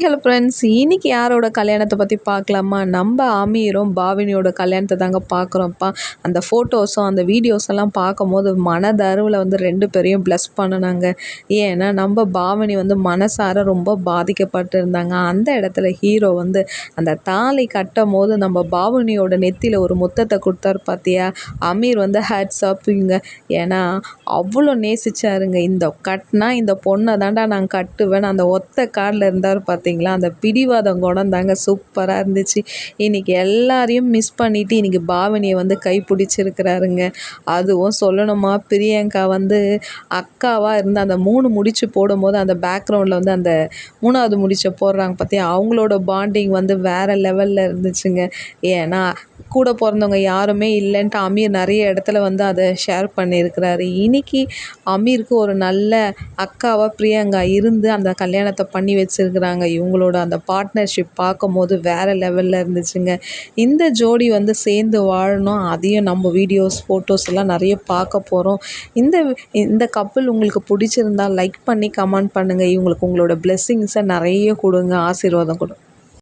Hello friends இன்றைக்கி யாரோட கல்யாணத்தை பற்றி பார்க்கலாமா? நம்ம அமீரும் பாவினியோட கல்யாணத்தை தாங்க பார்க்குறோம்ப்பா. அந்த ஃபோட்டோஸும் அந்த வீடியோஸ் எல்லாம் பார்க்கும்போது மனதருவில் வந்து ரெண்டு பேரையும் ப்ளஸ் பண்ணினாங்க. ஏன்னா நம்ம பாவினி வந்து மனசார ரொம்ப பாதிக்கப்பட்டு இருந்தாங்க. அந்த இடத்துல ஹீரோ வந்து அந்த தாலி கட்டும் போது நம்ம பாவினியோட நெத்தியில் ஒரு முத்தத்தை கொடுத்தாரு பார்த்தியா அமீர் வந்து ஹேட்ஸ் அப்புங்க ஏன்னா அவ்வளோ நேசிச்சாருங்க. இந்த கட்டினா இந்த பொண்ணை தாண்டா நான் கட்டுவேன். அந்த ஒத்த காரில் இருந்தார் பார்த்து பார்த்தீங்களா? அந்த பிடிவாதம் குணம் தாங்க சூப்பராக இருந்துச்சு. இன்றைக்கி எல்லாரையும் மிஸ் பண்ணிவிட்டு இன்றைக்கி பாவனியை வந்து கைப்பிடிச்சிருக்கிறாருங்க. அதுவும் சொல்லணுமா? பிரியங்கா வந்து அக்காவாக இருந்து அந்த மூணு முடிச்சு போடும்போது அந்த பேக்ரவுண்டில் வந்து அந்த மூணாவது முடிச்சை போடுறாங்க பார்த்தியா அவங்களோட பாண்டிங் வந்து வேறு லெவலில் இருந்துச்சுங்க. ஏன்னா கூட பிறந்தவங்க யாருமே இல்லைன்ட்டு அமீர் நிறைய இடத்துல வந்து அதை ஷேர் பண்ணியிருக்கிறாரு. இன்னைக்கு அமீருக்கு ஒரு நல்ல அக்காவாக பிரியங்கா இருந்து அந்த கல்யாணத்தை பண்ணி வச்சிருக்கிறாங்க. இவங்களோட அந்த பார்ட்னர்ஷிப் பார்க்கும்போது வேறு லெவலில் இருந்துச்சுங்க. இந்த ஜோடி வந்து சேர்ந்து வாழணும். அதையும் நம்ம வீடியோஸ் ஃபோட்டோஸ் எல்லாம் நிறைய பார்க்க போகிறோம் இந்த இந்த கப்பல் உங்களுக்கு பிடிச்சிருந்தா லைக் பண்ணி கமெண்ட் பண்ணுங்கள் இவங்களுக்கு உங்களோட பிளெஸ்ஸிங்ஸை நிறைய கொடுங்க. ஆசீர்வாதம் கொடு